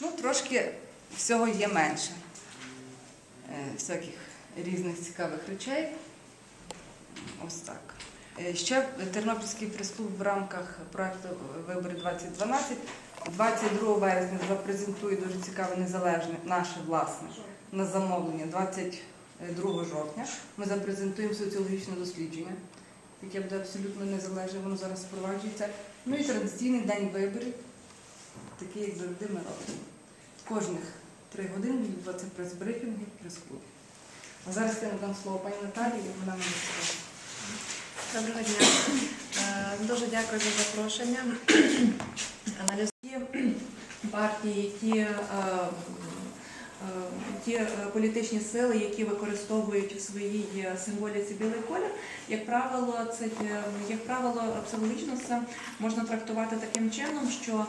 Ну, трошки всього є менше. Е, Всяких різних цікавих речей. Ось так. Е, Ще Тернопільський прес-клуб в рамках проекту Вибори 2012 22 вересня запрезентує дуже цікаве незалежне, наше власне, на замовлення 22 жовтня. Ми запрезентуємо соціологічне дослідження, яке буде абсолютно незалежне, воно зараз впроваджується. Ну і традиційний день виборів, такий, як завжди, ми робимо. Кожних три години відбуваються прес-брифінги в прес-клубі. А зараз я надам слово пані Наталії, вона мене скаже. Доброго дня. Е, Дуже дякую за запрошення. Аналізує партії ті, е, е, ті е, політичні сили, які використовують в своїй символіці білий колір. Як правило, це як правило, психологічно це можна трактувати таким чином, що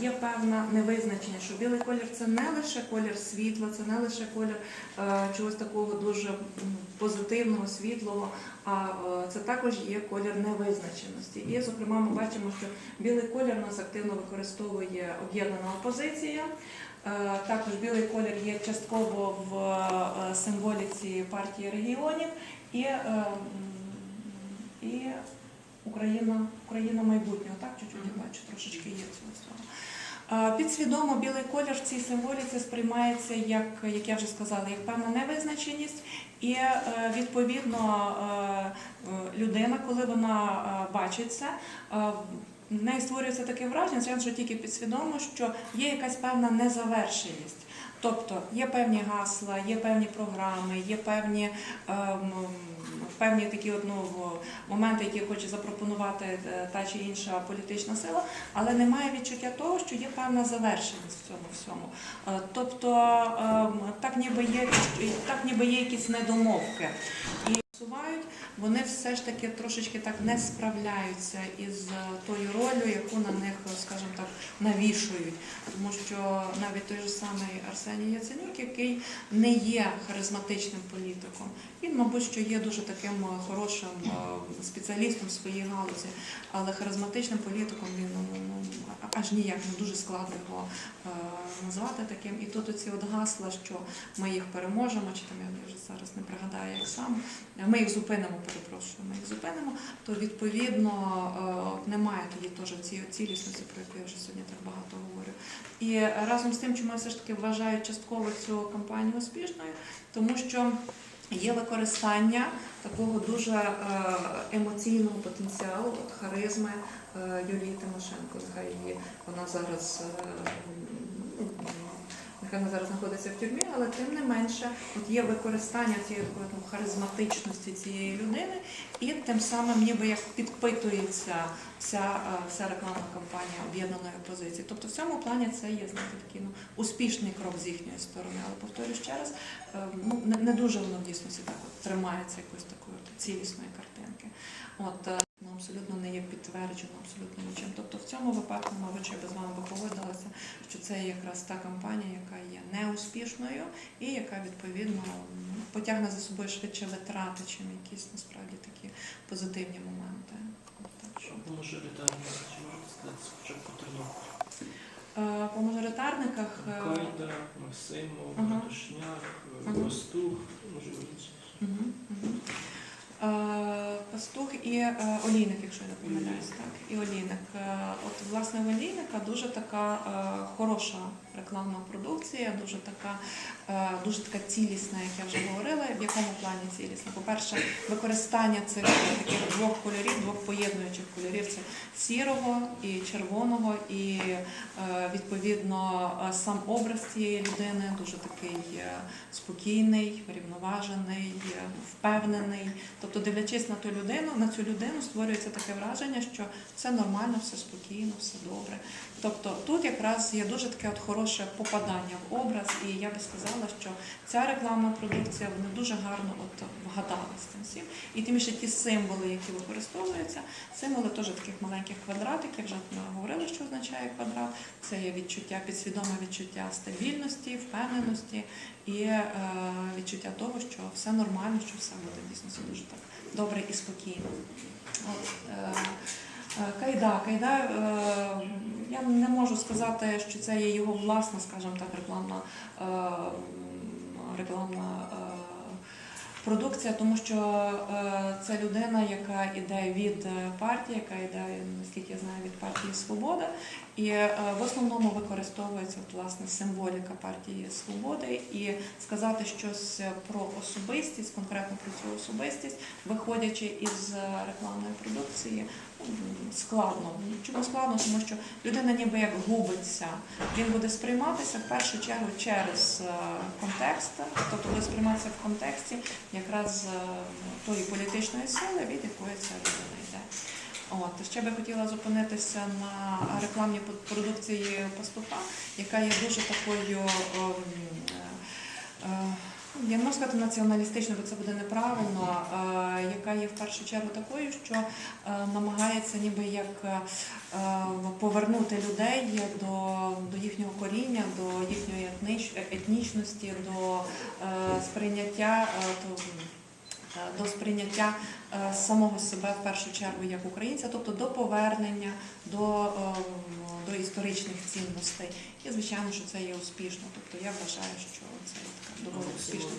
є певна невизначення, що білий колір це не лише колір світла, це не лише колір е, чогось такого дуже позитивного, світлого, а е, це також є колір невизначеності. І, зокрема, ми бачимо, що білий колір нас активно використовує об'єднана опозиція. Е, Також білий колір є частково в е, символіці партії регіонів і, е, і Україна, Україна майбутнього. Так, чуть-чуть я бачу, трошечки є цього. Е, Підсвідомо білий колір в цій символіці сприймається як, як я вже сказала, як певна невизначеність, і е, відповідно е, е, людина, коли вона бачить це, е, в неї створюється таке враження, що тільки підсвідомо, що є якась певна незавершеність. Тобто є певні гасла, є певні програми, є певні, ем, певні такі от, ну, моменти, які хоче запропонувати е, та чи інша політична сила, але немає відчуття того, що є певна завершеність в цьому всьому. Е, Тобто ем, так ніби є так ніби є якісь недомовки. І сувають, вони все ж таки трошечки так не справляються із е, тою ролью, яку на них, скажімо так, навішують. Тому що навіть той же самий Арсеній Яценюк, який не є харизматичним політиком, він, мабуть, що є дуже таким е, хорошим е, спеціалістом в своїй галузі, але харизматичним політиком він ну, ну, ну, аж ніяк не дуже складно його е, назвати таким. І тут оці от гасла, що ми їх переможемо, чи там я вже зараз не пригадаю, як саме. Ми їх зупинимо, перепрошую, ми їх зупинимо, то відповідно е, немає тоді теж цієї цілісності, про яку я вже сьогодні так багато говорю. І разом з тим, чому я все ж таки вважаю частково цю кампанію успішною, тому що є використання такого дуже е, емоційного потенціалу, от харизми е, Юлії Тимошенко. Її вона зараз. Вона зараз знаходиться в тюрмі, але тим не менше от є використання цієї ну, харизматичності цієї людини, і тим самим ніби як підпитується вся, е, вся рекламна кампанія об'єднаної опозиції. Тобто в цьому плані це є знаєте, такий ну, успішний крок з їхньої сторони. Але повторюю ще раз, е, ну, не, не дуже воно в дійсності так от тримається якоїсь такої цілісної картинки. От е, абсолютно не є підтверджено абсолютно нічим. Тобто в цьому випадку, мабуть, я би з вами погодилася, що це якраз та кампанія, яка є неуспішною і яка відповідно потягне за собою швидше витрати, чим якісь насправді такі позитивні моменти. Так що. По мажоритарниках, чи можна сказати спочатку Тернопіль? Е, По мажоритарниках е, Койда, Максимов. Матушняк, Ага. Пастух, може інші. І е, Олійник, якщо я не помиляюсь, так. І Олійник. Е, От власне в Олійника дуже така е, хороша рекламна продукція, дуже така, дуже така цілісна, як я вже говорила. В якому плані цілісна? По-перше, використання цих таких двох кольорів, двох поєднуючих кольорів це сірого і червоного, і відповідно сам образ цієї людини дуже такий спокійний, врівноважений, впевнений. Тобто, дивлячись на ту людину, на цю людину створюється таке враження, що все нормально, все спокійно, все добре. Тобто тут якраз є дуже таке от хороше попадання в образ, і я би сказала, що ця рекламна продукція вони дуже гарно от вгадала з цим всім. І тим більше ті символи, які використовуються, символи теж таких маленьких квадратиків, вже ми говорили, що означає квадрат. Це є відчуття, підсвідоме відчуття стабільності, впевненості і е, відчуття того, що все нормально, що все буде дійсно дуже так добре і спокійно. От, е, Е, Кайда, Кайда, е, я не можу сказати, що це є його власна, скажімо так, рекламна, е, рекламна е, продукція, тому що е, це людина, яка йде від е, партії, яка йде, наскільки я знаю, від партії Свобода, і е, в основному використовується власне символіка партії Свободи. І сказати щось про особистість, конкретно про цю особистість, виходячи із рекламної продукції, складно. Чому складно? Тому що людина ніби як губиться. Він буде сприйматися в першу чергу через е, контекст, тобто буде сприйматися в контексті якраз е, тої політичної сили, від якої ця людина йде. От ще би хотіла зупинитися на рекламній продукції пастуха, яка є дуже такою. ем, е, е, я не можу сказати націоналістично, бо це буде неправильно, яка є в першу чергу такою, що е, намагається ніби як е, повернути людей до, до їхнього коріння, до їхньої етнічності, до е, сприйняття. Е, До сприйняття е, самого себе в першу чергу як українця, тобто до повернення до, е, до історичних цінностей. І звичайно, що це є успішно. Тобто я вважаю, що це така доволі успішна.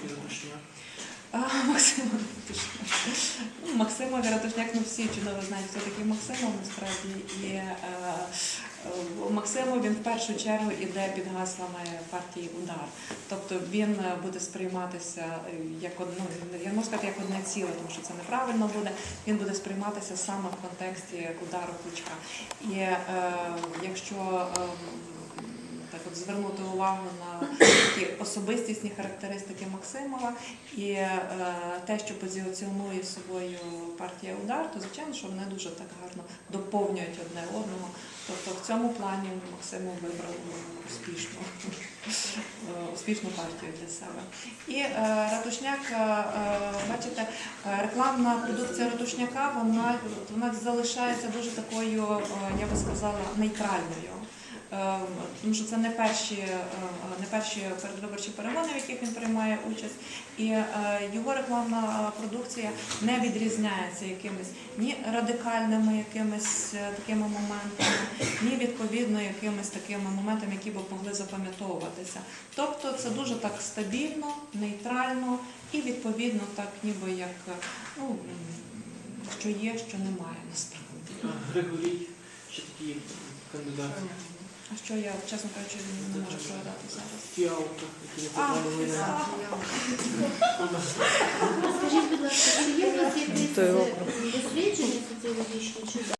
Максима Ратушняк. Максима Ратушняк, ну всі чудово знають, хто такий Максимов насправді. І е, Максимов він в першу чергу іде під гаслами партії Удар. Тобто він е, буде сприйматися е, як одну, я можу сказати як одне ціле, тому що це неправильно буде. Він буде сприйматися саме в контексті удару Кличка. І е, якщо е, так от звернути увагу на такі особистісні характеристики Максимова і е, те, що позиціонує собою партія удар, то звичайно, що вони дуже так гарно доповнюють одне одного. Тобто в цьому плані Максимов вибрав успішну, е, успішну партію для себе. І е, Ратушняк, е, е, бачите, рекламна продукція Ратушняка, вона, вона залишається дуже такою, е, я би сказала, нейтральною. Е, Тому що це не перші, е, не перші передвиборчі перегони, в яких він приймає участь, і е, його рекламна продукція не відрізняється якимись ні радикальними якимись е, такими моментами, ні відповідно якимись такими моментами, які б могли запам'ятовуватися. Тобто це дуже так стабільно, нейтрально і відповідно так, ніби як ну, що є, що немає насправді. Григорій. Ще такий кандидат. А що я, чесно кажучи, не можу пригадати зараз. Ті авто, які я на Скажіть, будь ласка, чи є у вас якісь е, дослідження соціологічні чи